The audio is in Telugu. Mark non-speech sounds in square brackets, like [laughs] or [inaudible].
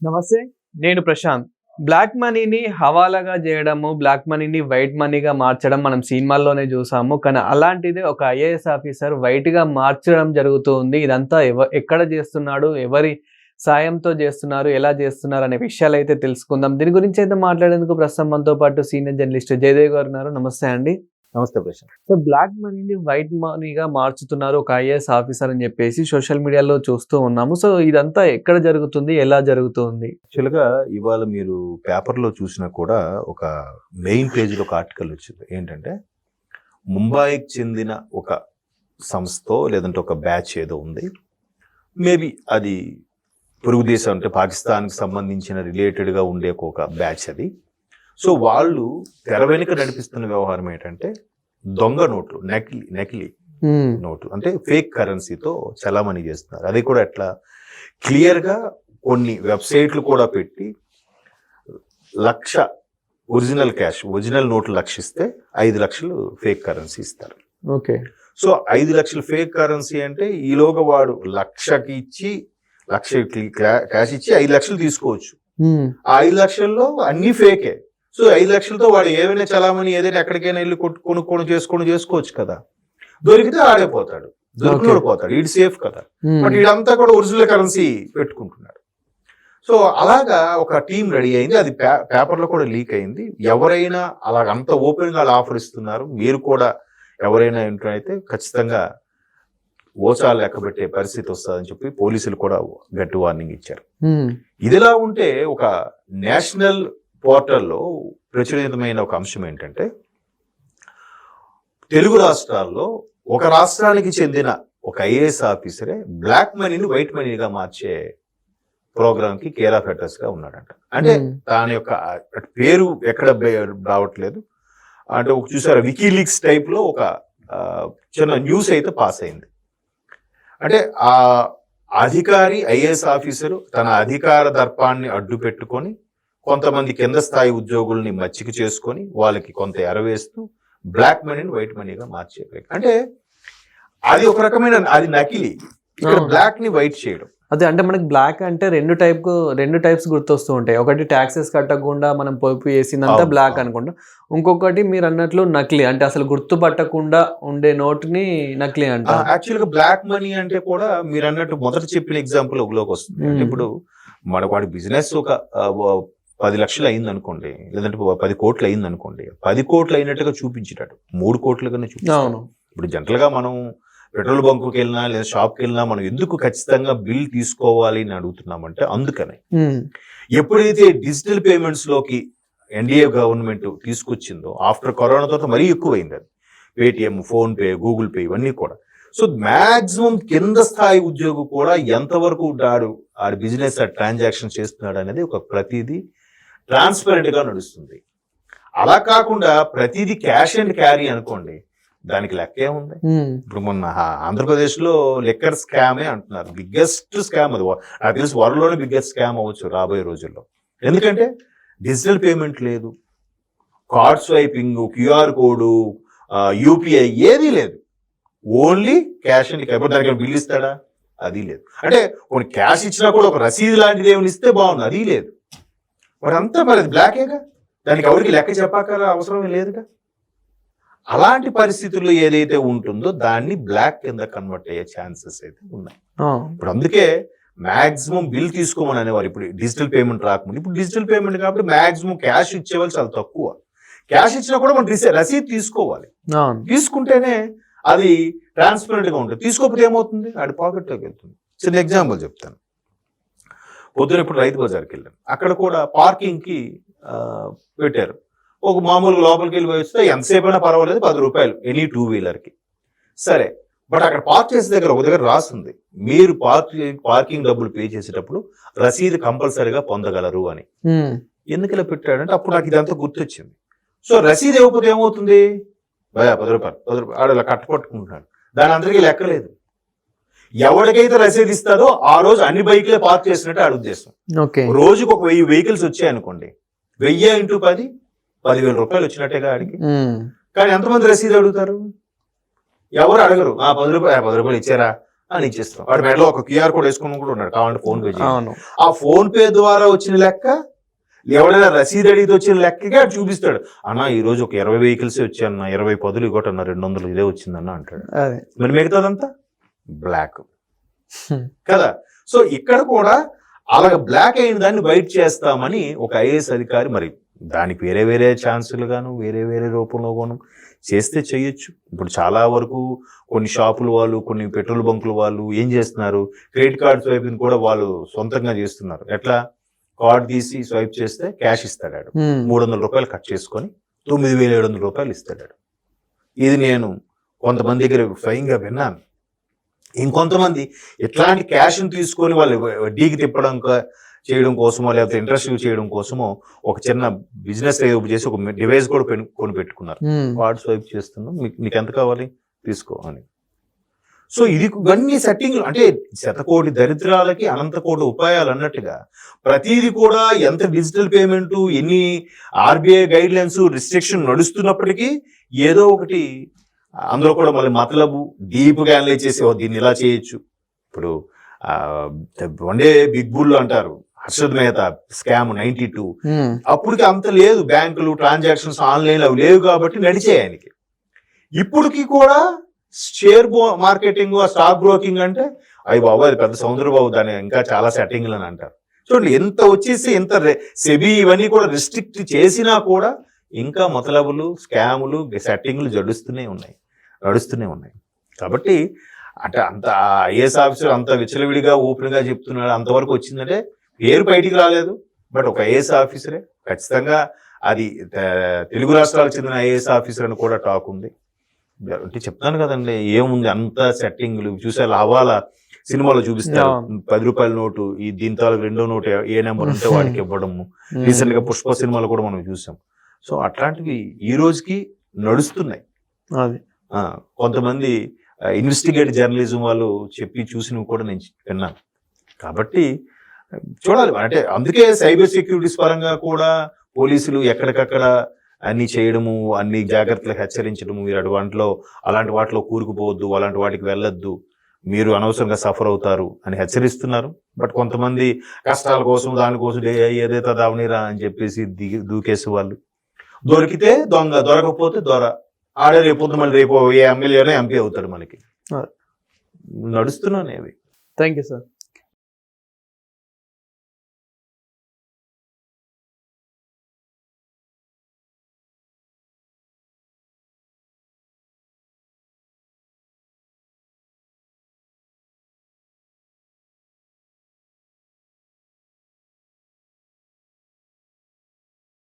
నమస్తే నేను ప్రశాంత్. బ్లాక్ మనీని హవాలాగా చేయడము బ్లాక్ మనీని వైట్ మనీగా మార్చడం మనం సినిమాల్లోనే చూసాము. కానీ అలాంటిది ఒక ఐఏఎస్ ఆఫీసర్ వైట్గా మార్చడం జరుగుతుంది. ఇదంతా ఎవ ఎక్కడ చేస్తున్నాడు ఎవరి సాయంతో చేస్తున్నారు ఎలా చేస్తున్నారు అనే విషయాలు అయితే తెలుసుకుందాం. దీని గురించి అయితే మాట్లాడేందుకు ప్రస్తుతం మనతో పాటు సీనియర్ జర్నలిస్ట్ జయదేవ్ గారు ఉన్నారు. నమస్తే అండి. నమస్తే ప్రశాంత్. సో బ్లాక్ మనీని వైట్ మనీగా మార్చుతున్నారు ఒక ఐఏఎస్ ఆఫీసర్ అని చెప్పేసి సోషల్ మీడియాలో చూస్తూ ఉన్నాము. సో ఇదంతా ఎక్కడ జరుగుతుంది? ఎలా జరుగుతుంది? యాక్చువల్గా ఇవాళ మీరు పేపర్లో చూసినా కూడా ఒక మెయిన్ పేజీలో ఒక ఆర్టికల్ వచ్చింది. ఏంటంటే ముంబాయికి చెందిన ఒక సంస్థ లేదంటే ఒక బ్యాచ్ ఏదో ఉంది. మేబీ అది పొరుగు దేశం అంటే పాకిస్తాన్కి సంబంధించిన రిలేటెడ్గా ఉండే ఒక బ్యాచ్ అది. సో వాళ్ళు తెర వెనుక నడిపిస్తున్న వ్యవహారం ఏంటంటే దొంగ నోట్లు నకిలీ నకిలీ నోటు అంటే ఫేక్ కరెన్సీతో చలామణి చేస్తున్నారు. అది కూడా ఎట్లా? క్లియర్గా కొన్ని వెబ్సైట్లు కూడా పెట్టి లక్ష ఒరిజినల్ క్యాష్ ఒరిజినల్ నోట్లు లక్ష ఇస్తే ఐదు లక్షలు ఫేక్ కరెన్సీ ఇస్తారు. ఓకే. సో ఐదు లక్షలు ఫేక్ కరెన్సీ అంటే ఈలోగా వాడు లక్షకి ఇచ్చి లక్ష క్యాష్ ఇచ్చి ఐదు లక్షలు తీసుకోవచ్చు. ఆ ఐదు లక్షల్లో అన్ని ఫేకే సో ఐదు లక్షలతో వాడు ఏమైనా చలామణి ఏదైనా ఎక్కడికైనా వెళ్ళి కొట్టు- కొనుక్కొని చేసుకొని చేసుకోవచ్చు కదా. దొరికితే ఆడైపోతాడు దొరికినోడు పోతాడు. ఈడు సేఫ్ కదా. బట్ వీడంతా కూడా ఒరిజినల్ కరెన్సీ పెట్టుకుంటున్నాడు. సో అలాగా ఒక టీం రెడీ అయింది. అది పేపర్లో కూడా లీక్ అయింది. ఎవరైనా అలాగ అంత ఓపెన్గా ఆఫర్ ఇస్తున్నారు. మీరు కూడా ఎవరైనా అయితే ఖచ్చితంగా ఓచా లెక్క పెట్టే పరిస్థితి వస్తుందని చెప్పి పోలీసులు కూడా గట్టి వార్నింగ్ ఇచ్చారు. ఇదిలా ఉంటే ఒక నేషనల్ పోర్టల్లో ప్రచురితమైన ఒక అంశం ఏంటంటే తెలుగు రాష్ట్రాల్లో ఒక రాష్ట్రానికి చెందిన ఒక ఐఏఎస్ ఆఫీసరే బ్లాక్ మనీని వైట్ మనీగా మార్చే ప్రోగ్రామ్కి కేర్ ఆఫ్ అడ్రస్గా ఉన్నాడంట. అంటే దాని యొక్క పేరు ఎక్కడ రావట్లేదు. అంటే ఒక చూసారా వికీలీక్స్ టైప్లో ఒక చిన్న న్యూస్ అయితే పాస్ అయింది. అంటే ఆ అధికారి ఐఏఎస్ ఆఫీసరు తన అధికార దర్పాన్ని అడ్డు పెట్టుకొని కొంతమంది కింద స్థాయి ఉద్యోగుల్ని మచ్చిక చేసుకొని వాళ్ళకి కొంత ఎరవేస్తూ బ్లాక్ మనీని వైట్ మనీగా మార్చే. అంటే అది ఒక రకమైన అది నకిలీ ఇక్కడ. బ్లాక్ని వైట్ చేయడం అదే అంటే మనకి బ్లాక్ అంటే రెండు టైప్ రెండు టైప్స్ గుర్తొస్తూ ఉంటాయి ఒకటి ట్యాక్సెస్ కట్టకుండా మనం పొదుపు చేసిందంతా బ్లాక్. అనుకుంటాం ఇంకొకటి మీరు అన్నట్లు నకిలీ అంటే అసలు గుర్తుపట్టకుండా ఉండే నోట్ని నకిలీ అంట యాక్చువల్గా బ్లాక్ మనీ అంటే కూడా మీరు అన్నట్టు మొదట చెప్పిన ఎగ్జాంపుల్ ఒకలోకి వస్తుంది. ఇప్పుడు మన వాడి బిజినెస్ ఒక పది లక్షలు అయింది అనుకోండి లేదంటే పది కోట్లు అయింది అనుకోండి పది కోట్లు అయినట్టుగా చూపించేటట్టు మూడు కోట్లుగానే చూపించాడు అవును. ఇప్పుడు జనరల్గా మనం పెట్రోల్ బంకుకి వెళ్ళినా లేదా షాప్కి వెళ్ళినా మనం ఎందుకు ఖచ్చితంగా బిల్ తీసుకోవాలి అని అడుగుతున్నామంటే అందుకనే. ఎప్పుడైతే డిజిటల్ పేమెంట్స్లోకి ఎన్డీఏ గవర్నమెంట్ తీసుకొచ్చిందో ఆఫ్టర్ కరోనా తర్వాత మరీ ఎక్కువైంది అది. Paytm PhonePe Google Pay ఇవన్నీ కూడా. సో మాక్సిమం కింద స్థాయి ఉద్యోగి కూడా ఎంతవరకు ఆడు ఆడు బిజినెస్ ట్రాన్సాక్షన్ చేస్తున్నాడు అనేది ఒక ప్రతిదీ ట్రాన్స్పరెంట్గా నడుస్తుంది. అలా కాకుండా ప్రతిదీ క్యాష్ అండ్ క్యారీ అనుకోండి దానికి లెక్కే ఉంది. ఉమ్, ఇప్పుడు మొన్న ఆంధ్రప్రదేశ్లో లెక్కర్ స్కామే అంటున్నారు. బిగ్గెస్ట్ స్కామ్ అది. నాకు తెలిసి వరల్డ్లోనే బిగ్గెస్ట్ స్కామ్ అవ్వచ్చు రాబోయే రోజుల్లో. ఎందుకంటే డిజిటల్ పేమెంట్ లేదు. Card swiping QR code UPI ఏదీ లేదు. ఓన్లీ క్యాష్ అండ్ ఎప్పుడు దానికి బిల్ ఇస్తాడా? అది లేదు. అంటే కొన్ని క్యాష్ ఇచ్చినా కూడా ఒక రసీదు లాంటిది ఏమైనా ఇస్తే బాగుంది అది లేదు. మరి అంతా మరి అది బ్లాకేగా? దానికి ఎవరికి లెక్క చెప్పాక అవసరం లేదుగా? అలాంటి పరిస్థితుల్లో ఏదైతే ఉంటుందో దాన్ని బ్లాక్ కింద కన్వర్ట్ అయ్యే ఛాన్సెస్ అయితే ఉన్నాయి. ఇప్పుడు అందుకే మాక్సిమం బిల్ తీసుకోమని అనేవారు. ఇప్పుడు డిజిటల్ పేమెంట్ రాకముందు. ఇప్పుడు డిజిటల్ పేమెంట్ కాబట్టి మాక్సిమం క్యాష్ ఇచ్చేవాళ్ళు చాలా తక్కువ. క్యాష్ ఇచ్చినా కూడా మనం రిసీ- రసీదు తీసుకోవాలి. తీసుకుంటేనే అది ట్రాన్స్పరెంట్గా ఉంటుంది. తీసుకోకపోతే ఏమవుతుంది? ఆడి పాకెట్లోకి వెళ్తుంది. చిన్న ఎగ్జాంపుల్ చెప్తాను. పొద్దున ఇప్పుడు రైతు బజార్కి వెళ్ళాను. అక్కడ కూడా పార్కింగ్కి ఆ, పెట్టారు. ఒక మామూలుగా లోపలికి వెళ్ళి వస్తే ఎంతసేపు అయినా పర్వాలేదు పది రూపాయలు ఎనీ టూ వీలర్కి సరే బట్ అక్కడ పార్క్ చేసే దగ్గర ఒక దగ్గర రాస్తుంది మీరు పార్క్ పార్కింగ్ డబ్బులు పే చేసేటప్పుడు రసీదు కంపల్సరీగా పొందగలరు అని. ఎందుకు ఇలా పెట్టాడంటే అప్పుడు నాకు ఇదంతా గుర్తొచ్చింది. సో రసీదు ఇవ్వకపోతే ఏమవుతుంది? భయ పది రూపాయలు పది రూపాయలు ఆడు ఇలా కట్టపట్టుకుంటున్నాడు దాని అందరికీ లెక్కలేదు. ఎవరికైతే రసీదు ఇస్తాడో ఆ రోజు అన్ని బైక్లే పార్క్ చేసినట్టు ఆడ ఉద్దేశం. రోజుకు ఒక వెయ్యి వెహికల్స్ వచ్చాయి అనుకోండి. వెయ్యి ఇంటూ పది పదివేల రూపాయలు వచ్చినట్టేగా ఆడికి. కానీ ఎంతమంది రసీదు అడుగుతారు? ఎవరు అడగరు. ఆ పది రూపాయలు ఆ, పది రూపాయలు ఇచ్చారా అని ఇచ్చేస్తాం. వాడి మెడలో ఒక క్యూఆర్ కోడ్ వేసుకుని కూడా ఉన్నాడు. కావాలంటే ఫోన్ పే ఆ ఫోన్ పే ద్వారా వచ్చిన లెక్క ఎవడైనా రసీదు అడిగితే వచ్చిన లెక్కగా చూపిస్తాడు. అన్న ఈ రోజు ఒక ఇరవై వెహికల్స్ వచ్చాయన్న ఇరవై పదులు ఇవ్వటన్న రెండు వందలు ఇదే వచ్చిందన్న అంటాడు. మరి మిగతాదంతా? Black Hmm. కదా సో ఇక్కడ కూడా అలాగ బ్లాక్ అయిన దాన్ని వైట్ చేస్తామని ఒక ఐఏఎస్ అధికారి మరి దానికి వేరే వేరే ఛాన్సులు గాను వేరే వేరే రూపంలో గాను చేస్తే చేయొచ్చు ఇప్పుడు చాలా వరకు కొన్ని షాపుల వాళ్ళు కొన్ని పెట్రోల్ బంకుల వాళ్ళు ఏం చేస్తున్నారు క్రెడిట్ కార్డ్ స్వైపింగ్ కూడా వాళ్ళు సొంతంగా చేస్తున్నారు ఎట్లా కార్డ్ తీసి స్వైప్ చేస్తే క్యాష్ ఇస్తాడు ఆడు. ఉమ్. మూడు వందల రూపాయలు కట్ చేసుకొని తొమ్మిది వేల ఏడు వందల రూపాయలు ఇస్తాడు ఆడు. ఇది నేను కొంతమంది దగ్గర స్వయంగా విన్నాను ఇంకొంతమంది ఇట్లాంటి క్యాష్ని తీసుకొని వాళ్ళు వడ్డీకి తిప్పడం చేయడం కోసమో లేకపోతే ఇంట్రెస్ట్ చేయడం కోసమో ఒక చిన్న బిజినెస్ చేసి ఒక డివైస్ కూడా కొని పెట్టుకున్నారు. కార్డ్ స్వైప్ చేస్తున్నాం మీకు నీకు ఎంత కావాలి? తీసుకో అని. సో ఇది ఇవన్నీ సెట్టింగ్లు. అంటే శతకోటి దరిద్రాలకి అనంత కోటి ఉపాయాలు అన్నట్టుగా ప్రతిదీ కూడా ఎంత డిజిటల్ పేమెంట్ ఎన్ని ఆర్బీఐ గైడ్ లైన్స్ రిస్ట్రిక్షన్ నడుస్తున్నప్పటికీ ఏదో ఒకటి అందులో కూడా మళ్ళీ మతలబు డీప్గా అనలైజ్ చేసి "ఓ, దీన్ని ఇలా చేయొచ్చు. ఇప్పుడు వన్ డే బిగ్ బుల్ అంటారు Harshad Mehta scam ninety two. అప్పటికి అంత లేదు బ్యాంకులు ట్రాన్సాక్షన్స్ ఆన్లైన్ అవి లేవు కాబట్టి నడిచాయి ఆయనకి. ఇప్పటికి కూడా షేర్ మార్కెటింగ్ స్టాక్ బ్రోకింగ్ అంటే అయ్యి బాబు అది పెద్ద సముద్ర బాబు దాని ఇంకా చాలా సెట్టింగ్లు అని అంటారు. చూడండి ఎంత వచ్చేసి ఎంత సెబీ ఇవన్నీ కూడా రిస్ట్రిక్ట్ చేసినా కూడా ఇంకా మొతలబులు స్కాములు సెట్టింగ్లు జడుస్తూనే ఉన్నాయి నడుస్తూనే ఉన్నాయి. కాబట్టి అంటే అంత ఐఏఎస్ ఆఫీసర్ అంత విచ్చలవిడిగా ఓపెన్గా చెప్తున్నాడు అంతవరకు వచ్చిందంటే పేరు బయటికి రాలేదు. బట్ ఒక ఐఏఎస్ ఆఫీసరే. ఖచ్చితంగా అది తెలుగు రాష్ట్రాలకు చెందిన ఐఏఎస్ ఆఫీసర్ అని కూడా టాక్ ఉంది. అంటే చెప్తాను కదండి ఏముంది అంత సెట్టింగ్లు? చూసారు హవాలా సినిమాలో చూపిస్తారు. పది రూపాయల నోటు ఈ దీని తాలూకు రెండో నోటు ఏ నెంబర్ ఉంటే వాడికి ఇవ్వడము. [laughs] రీసెంట్గా పుష్ప సినిమాలో కూడా మనం చూసాం. సో అట్లాంటివి ఈ రోజుకి నడుస్తున్నాయి. అది. కొంతమంది ఇన్వెస్టిగేట్ జర్నలిజం వాళ్ళు చెప్పి చూసినవి కూడా నేను విన్నాను. కాబట్టి చూడాలి అంటే అందుకే సైబర్ సెక్యూరిటీస్ పరంగా కూడా పోలీసులు ఎక్కడికక్కడ అన్ని చేయడము అన్ని జాగ్రత్తలకు హెచ్చరించడము మీరు అటువంటిలో అలాంటి వాటిలో కూరుకుపోవద్దు అలాంటి వాటికి వెళ్ళొద్దు. మీరు అనవసరంగా సఫర్ అవుతారు అని హెచ్చరిస్తున్నారు. బట్ కొంతమంది కష్టాల కోసం దానికోసం ఏదైతే దావనిరా అని చెప్పేసి దిగి దూకేసే వాళ్ళు దొరికితే దొంగ దొరకపోతే దొర. ఆడే రేపు మళ్ళీ రేపు ఏ ఎమ్మెల్యేనే ఎంపీ అవుతాడు మనకి. నడుస్తున్నానే అవి థ్యాంక్ యూ సార్.